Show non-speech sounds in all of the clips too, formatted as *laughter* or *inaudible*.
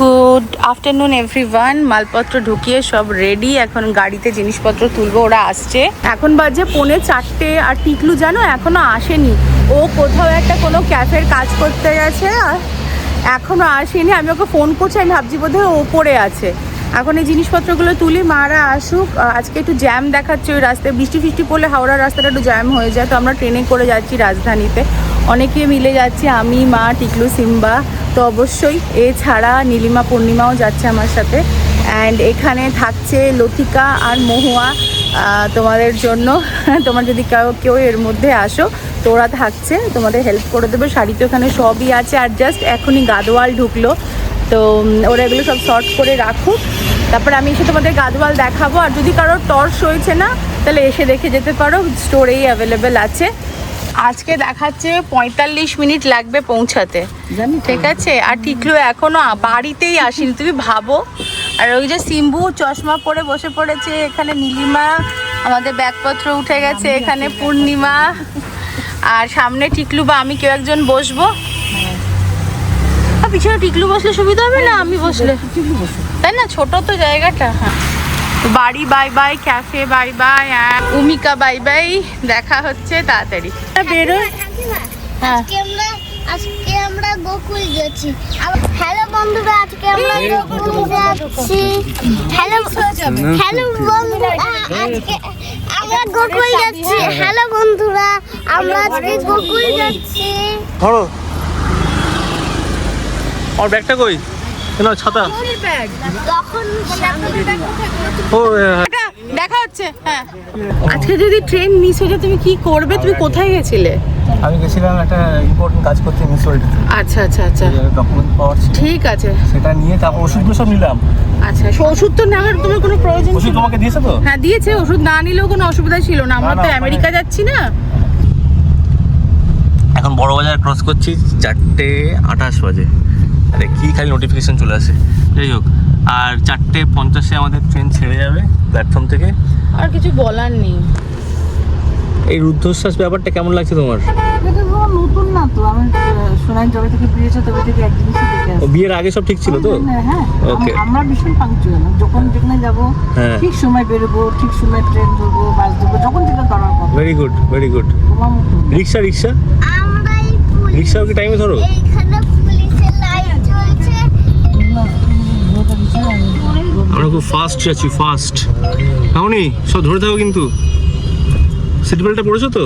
Good afternoon everyone মালপত্র ঢুকিয়ে সব রেডি এখন গাড়িতে জিনিসপত্র তুলবো, ওরা আসছে। এখন বাজে পৌনে চারটে আর টিকলু জানো, এখনও আসেনি। ও কোথাও একটা কোনো ক্যাফের কাজ করতে গেছে, আর এখনও আসেনি। আমি ওকে ফোন করছি, আমি ভাবছি বোধহয় ওপরে আছে। এখন এই জিনিসপত্রগুলো তুলি, মারা আসুক। আজকে একটু জ্যাম দেখাচ্ছে ওই রাস্তায়। বৃষ্টি ফিষ্টি পড়লে হাওড়ার রাস্তাটা একটু জ্যাম হয়ে যায়। তো আমরা ট্রেনে করে যাচ্ছি রাজধানীতে। অনেকে মিলে যাচ্ছি, আমি, মা, টিকলু, সিম্বা। তো অবশ্যই এছাড়া নীলিমা পূর্ণিমাও যাচ্ছে আমার সাথে। অ্যান্ড এখানে থাকছে লতিকা আর মহুয়া তোমাদের জন্য। *laughs* তোমার যদি কেউ কেউ এর মধ্যে আসো, তো ওরা থাকছে, তোমাদের হেল্প করে দেবে। শাড়ি তো এখানে সবই আছে আর জাস্ট এখনই গাদোয়াল ঢুকলো। তো ওরা এগুলো সব শর্ট করে রাখুক। তারপর আমি এসে তোমাদের গাদওয়াল দেখাবো। আর যদি কারোর টর্চ হয়েছে না, তাহলে এসে দেখে যেতে পারো। স্টোরেই অ্যাভেলেবেল আছে। আজকে দেখাচ্ছে পঁয়তাল্লিশ মিনিট লাগবে পৌঁছাতে। ঠিক আছে? আর টিকলু এখনও বাড়িতেই আসেনি তুমি ভাবো। আর ওই যে সিম্বু চশমা পরে বসে পড়েছে এখানে নীলিমা আমাদের ব্যাগপত্র উঠে গেছে এখানে পূর্ণিমা। আর সামনে টিকলু বা আমি কেউ একজন বসবো। পিছনে টিকলু বসলে সুবিধা হবে না আমি বসলে। তাই না? ছোট তো জায়গাটা হ্যাঁ। বাড়ি bye bye cafe bye bye Umika bye bye দেখা হচ্ছে তাড়াতাড়ি। বেরোয় হ্যাঁ। আজকে আমরা আজকে গোকুল যাচ্ছি হ্যালো বন্ধুরা আজকে আমরা গোকুল যাচ্ছি। হ্যালো হ্যালো বন্ধুরা আজকে আমরা গোকুল যাচ্ছি। হ্যালো বন্ধুরা আমরা আজকে গোকুল যাচ্ছি। ধরো। আমার ব্যাগটা কই? কেন ছাতা। ও। দেখা হচ্ছে হ্যাঁ। আজকে যদি ট্রেন মিস হয়ে যায় তুমি কি করবে? তুমি কোথায় গেছিলে? আমি গেছিলাম একটা ইম্পর্টেন্ট কাজ করতে মিউনিসিপ্যালিটিতে আচ্ছা আচ্ছা আচ্ছা। ডকুমেন্ট পাওয়ার ছিল। ঠিক আছে। সেটা নিয়ে তারপর ওষুধগুলো সব নিলাম। আচ্ছা ওষুধ তো নেওয়ার তোমার কোনো প্রয়োজন ওষুধ ছিল? তোমাকে দিয়েছে তো? হ্যাঁ দিয়েছে। ওষুধ না নিলেও কোনো অসুবিধা ছিল না। আমরা তো আমেরিকা মানে- যাচ্ছি না। এখন বড় বাজার ক্রস করছি চারটে আঠাশ বাজে। আরে কি খালি নোটিফিকেশন চলে আসে? যাই হোক আর চারটে পঞ্চাশে আমাদের ট্রেন ছেড়ে যাবে প্ল্যাটফর্ম থেকে। আর কিছু বলার নেই। এই রুদ্ধশ্বাস ব্যাপারটা কেমন লাগছে তোমার? নতুন না তো আমি সোনাই জবে থেকে বিয়েছে তবে থেকে এক জিনিসই দেখে ও বিয়ের আগে সব ঠিক ছিল তো? হ্যাঁ Okay. আম- আমরা ভীষণ পাংচুয়াল যখন যেখানে যাব হ্যাঁ। ঠিক সময় বেরোবো ঠিক সময় ট্রেন ধরবো বাস ধরবো যখন যেটা দরকার কথা। Very good very good. Rickshaw rickshaw? রিক্সাও কি টাইমে ধরো? এইখানে আমরা খুব ফাস্ট আছি ফাস্ট এমনই সব ধরে থাকো কিন্তু। সিট বেল্টটা পড়েছো তো?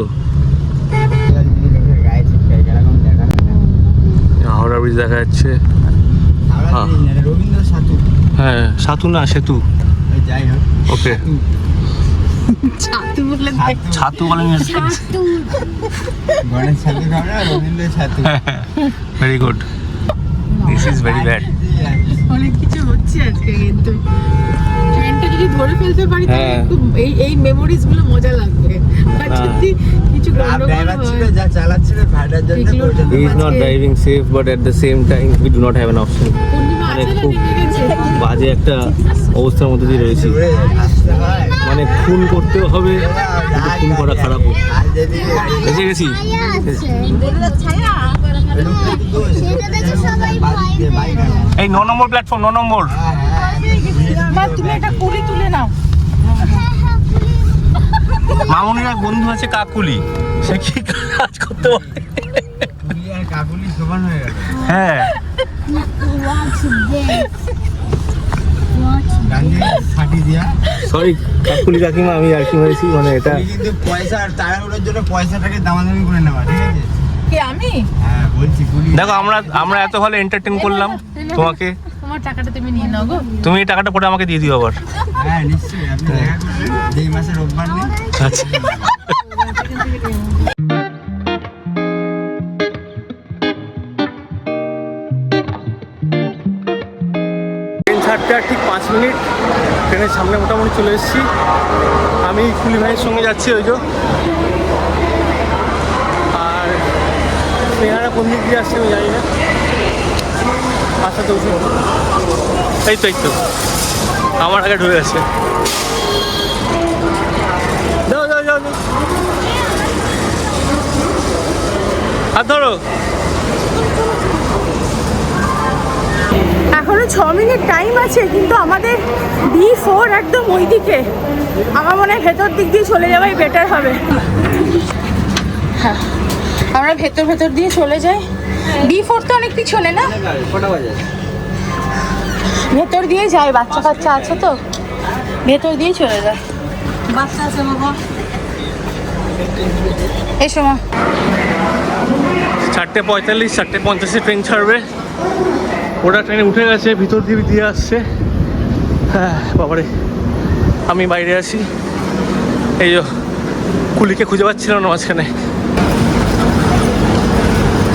হাওড়া ব্রিজ দেখা যাচ্ছে। হ্যাঁ। রবীন্দ্র সাথু হ্যাঁ সাতু না সেতু। যাই হোক। ওকে। ছাতু বললে ছাতু বলে Ganesh Rabindra Sathu very good this is very bad অনেক কিছু হচ্ছে আজকে কিন্তু। ট্রেনটা যদি ধরে ফেলতে পারি তাহলে হ্যাঁ। খুব এই এই মেমোরিজগুলো মজা লাগবে। আর হ্যাঁ। যদি কিছু গন্ডগোল হয় যা চালাচ্ছিল ভাড়ার জন্য he is not driving safe but at the same time we do not have an option মানে খুব বাজে একটা অবস্থার মধ্যে দিয়ে রয়েছি। মানে খুন করতেও হবে কিন্তু খুন করা খারাপও। এসে গেছি। এই ন নম্বর প্ল্যাটফর্ম ন নম্বর। তুমি একটা কুলি তুলে নাও। পুলিশ মামুনির এক বন্ধু আছে কাকুলি। সে কি কাজ করতে পারে? কাকুলি সমান হয়ে গেল হ্যাঁ সরি কাকুলি কাকিমা আমি আর কি মেরেছি মানে এটা কিন্তু পয়সা আর তাড়াহুড়োর জন্য পয়সাটাকে দামাদামি করে নেওয়া ঠিক আছে? কে আমি? হ্যাঁ বলছি দেখো আমরা আমরা এত ভালো এন্টারটেন করলাম তোমাকে তোমার টাকাটা তুমি নিয়ে নাও গো। তুমি এই টাকাটা পরে আমাকে দিয়ে দিও আবার। হ্যাঁ নিশ্চয়ই আপনি দেখা করবেন যেই মাসে রোববার নেই। আচ্ছা। *laughs* আর ঠিক পাঁচ মিনিট। ট্রেনের সামনে মোটামুটি চলে এসেছি। আমি কুলি ভাইয়ের সঙ্গে যাচ্ছি ওই আর স্নেহারা কোন দিক দিয়ে আসছে আমি জানি না। আচ্ছা তো এই তো এই তো। আমার আগে ঢুকে গেছে। ছ মিনিট টাইম আছে, কিন্তু আমাদের বি ফোর একদম ওই দিকে আমার মনে হয় ভেতর দিক দিয়ে চলে যাওয়াই বেটার হবে। হ্যাঁ আমরা ভেতর ভেতর দিয়ে চলে যাই। বি ফোর তো অনেক পিছনে না? ভেতর দিয়ে যাই বাচ্চা কাচ্চা আছে তো। ভেতর দিয়ে চলে যায়। বাচ্চা আছে বাবা। এসো মা। চারটে পঁয়তাল্লিশ, চারটে পঞ্চাশে ট্রেন ছাড়বে। ওরা ট্রেনে উঠে গেছে, ভিতর দিয়ে দিয়ে আসছে। হ্যাঁ বাবারে, আমি বাইরে আছি। এই কুলিকে খুঁজে পাচ্ছিলাম না মাঝখানে।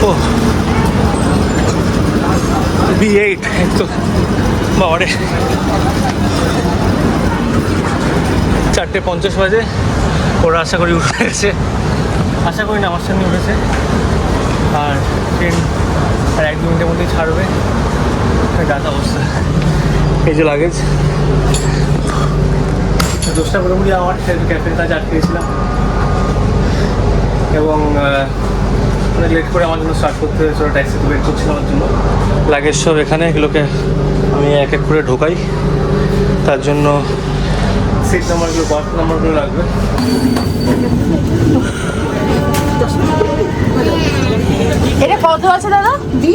ও, বি এইট তো বাবারে, চারটে পঞ্চাশ বাজে। ওরা আশা করি উঠে গেছে। আশা করি না, আমার সঙ্গে উঠেছে। আর ট্রেন আর এক দু মিনিটের মধ্যেই ছাড়বে। ডাক *laughs* অবস্থা এই যে লাগেজ দোষটা মোটামুটি আমার ক্যাফের কাছে আটকেছিলাম এবং অনেক লেট করে আমার জন্য স্টার্ট করতে হয়েছে ওরা ট্যাক্সিতে ওয়েট করছিল আমার জন্য। লাগেজ সব এখানে এগুলোকে আমি এক এক করে ঢোকাই। তার জন্য সিট নাম্বারগুলো বাস নাম্বারগুলো লাগবে। এটা কত আছে দাদা? বি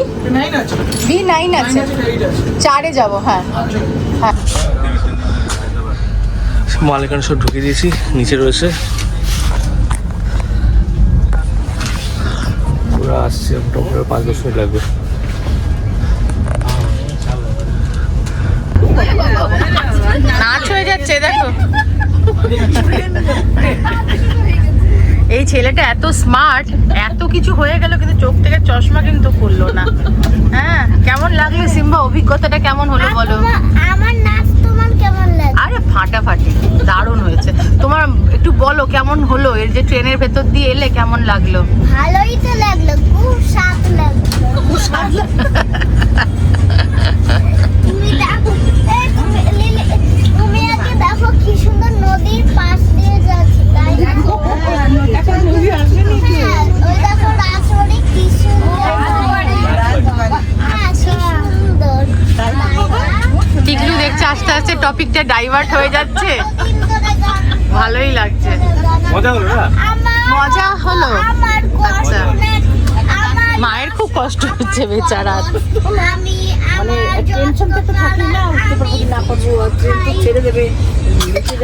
বি নাইন আছে। চারে যাব হ্যাঁ। হ্যাঁ। মাল এখানে সব ঢুকিয়ে দিয়েছি নিচে রয়েছে। ওরা আসছে মোটামুটি পাঁচ দশ মিনিট লাগবে। নাচ হয়ে যাচ্ছে দেখো। *laughs* *laughs* ছেলেটা এত স্মার্ট এত কিছু হয়ে গেল কিন্তু চোখ থেকে চশমা কিন্তু খুললো না। হ্যাঁ কেমন লাগল সিম্বা? অভিজ্ঞতাটা কেমন হলো বলো? আমার নাচ তোমার কেমন লাগে আরে ফাটাফাটি দারুণ হয়েছে। তোমার একটু বলো কেমন হলো? এর যে ট্রেনের ভেতর দিয়ে এলে কেমন লাগল? ভালোই তো লাগল খুব স্বাদ লাগল। তুমি দেখো এই তুমি লিলি- তুমি আগে দেখো কি সুন্দর নদীর পাশ দিয়ে যাচ্ছে তাই না? হ্যাঁ, ওই দেখো রাজবাড়ি কি সুন্দর হ্যাঁ কি সুন্দর তাই না? টিকলু দেখছে আস্তে আস্তে টপিকটা ডাইভার্ট হয়ে যাচ্ছে। ভালোই লাগছে। মজা হলো না? মজা হলো। আচ্ছা। মায়ের খুব কষ্ট হচ্ছে বেচারা আমি আমার টেনশনটা তো থাকি না উঠতে পারব কি না পারব আর ট্রেন তো ছেড়ে দেবে।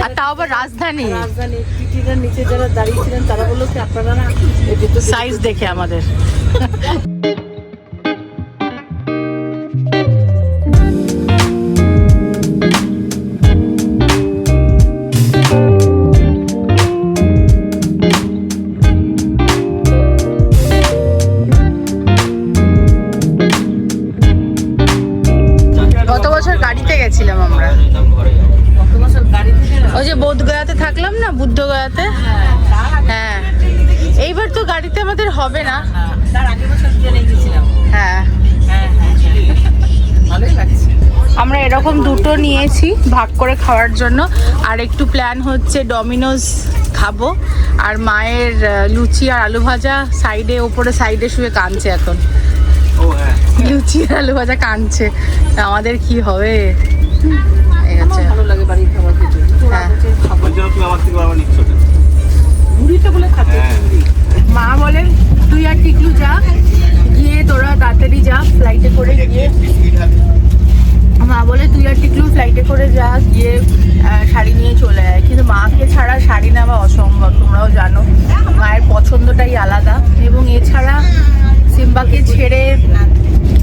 আর তাও আবার রাজধানী। রাজধানী টিটিরা নিচে যারা দাঁড়িয়েছিলেন তারা বলল কি আপনারা না এই সাইজ দেখে আমাদের। এরকম দুটো নিয়েছি ভাগ করে খাওয়ার জন্য। আর একটু প্ল্যান হচ্ছে ডমিনোজ খাব। আর মায়ের লুচি আর আলু ভাজা সাইডে ওপরে সাইডে শুয়ে কাঁদছে এখন। হ্যাঁ। লুচি আর আলু ভাজা কাঁদছে। আমাদের কি হবে? এই হচ্ছে ভালো লাগে বাড়ির খাবার খেতে। হ্যাঁ। হ্যাঁ। মা বলেন তুই আর টিকলু যা। গিয়ে তোরা তাড়াতাড়ি যা ফ্লাইটে করে গিয়ে মা বলে তুই আর টিকলু ফ্লাইটে করে যা, গিয়ে শাড়ি নিয়ে চলে আয়। কিন্তু মাকে ছাড়া শাড়ি নেওয়া অসম্ভব, তোমরাও জানো। মায়ের পছন্দটাই আলাদা। এবং এছাড়া সিম্বাকে ছেড়ে,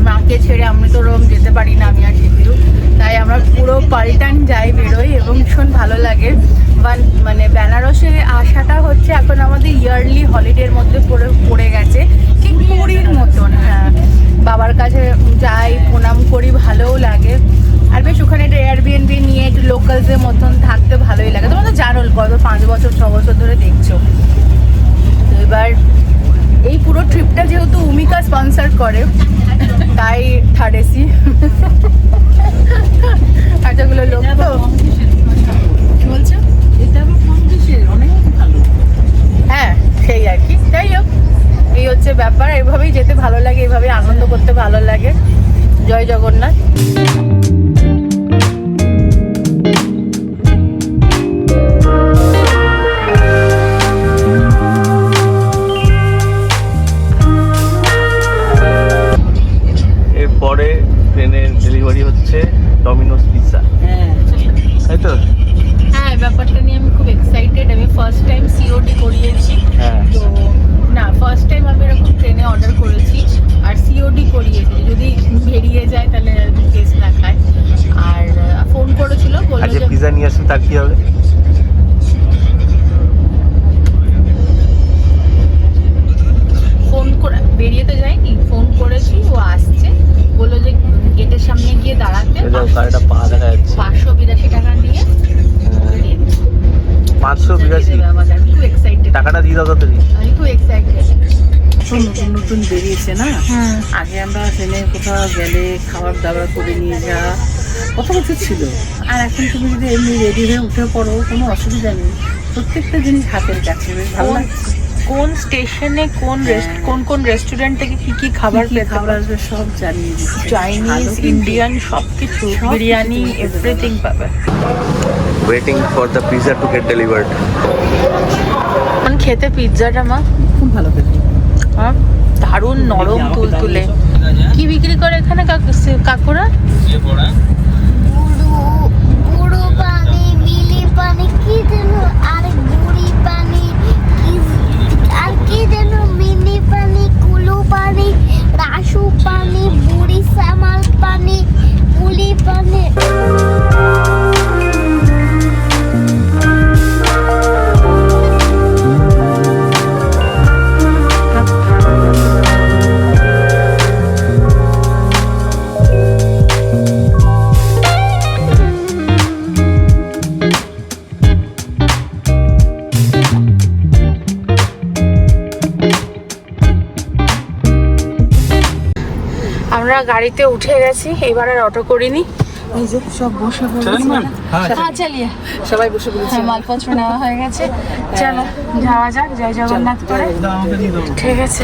মাকে ছেড়ে আমি তো ওরকম যেতে পারি না আমি আর টিকলু তাই আমরা পুরো পাল্টান যাই বেরোই এবং ভীষণ ভালো লাগে। মানে বেনারসে আসাটা হচ্ছে এখন আমাদের ইয়ারলি হলিডের মধ্যে পড়ে পড়ে গেছে। ঠিক পুরীর মতন হ্যাঁ। বাবার কাছে যাই, প্রণাম করি, ভালোও লাগে। আর বেশ ওখানে একটা এয়ারবিএনবি নিয়ে একটু লোকালসের মতন থাকতে ভালোই লাগে। তোমরা তো জানো গত পাঁচ বছর ছ বছর ধরে দেখছ। তো এবার এই পুরো ট্রিপটা যেহেতু উমিকা স্পন্সর করে তাই থার্ড এসি এতগুলো লোক তো। বলছো? হ্যাঁ সেই আর কি। যাই হোক এই হচ্ছে ব্যাপার। এভাবেই যেতে ভালো লাগে এভাবেই আনন্দ করতে ভালো লাগে। জয় জগন্নাথ। তার কি হবে। ফোন করে বেরিয়ে তো যায়নি ফোন করেছি ও আসছে বলল যে গেটের সামনে গিয়ে দাঁড়াতে গাড়িটা পা দেখা যাচ্ছে। পাঁচশো বিরাশি টাকা নিয়ে। পাঁচশো বিরাশি? টাকাটা দিয়ে দাও তাড়াতাড়ি। আমি খুব এক্সাইটেড এখন নতুন নতুন বেরিয়েছে না? আগে আমরা ট্রেনে কোথাও গেলে খাবার দাবার করে নিয়ে যাওয়া কত কিছু ছিল। আর এখন তুমি যদি এমনি রেডি হয়ে উঠে পড়ো কোনো অসুবিধা নেই। প্রত্যেকটা জিনিস হাতের কাছে বেশ ভালো কোন লাগছে। কোন স্টেশনে কোন রেস্ট কোন কোন রেস্টুরেন্ট থেকে কি কি খাবার পেতে খাবার আসবে সব জানিয়ে দিচ্ছে। চাইনিজ ইন্ডিয়ান সব কিছু বিরিয়ানি এভরিথিং পাবে। Waiting for the pizza to get delivered এখন খেতে পিৎজাটা মা। খুব ভালো খেতে। হ্যাঁ দারুণ নরম তুলতুলে কি বিক্রি করে এখানে কাকু- কাকুরা? বুড়ো বুড়ো পানি মিলি পানি কি যেন আর গুড়ি পানি কি আর কি যেন মিনি পানি কুলু পানি আমরা গাড়িতে উঠে গেছি এবার আর অটো করিনি। এই যে সব বসে হ্যাঁ চালিয়ে। সবাই বসে পড়েছে। হ্যাঁ মালপত্র নেওয়া হয়ে গেছে। চলো যাওয়া যাক। জয় জগন্নাথ করে ঠিক আছে।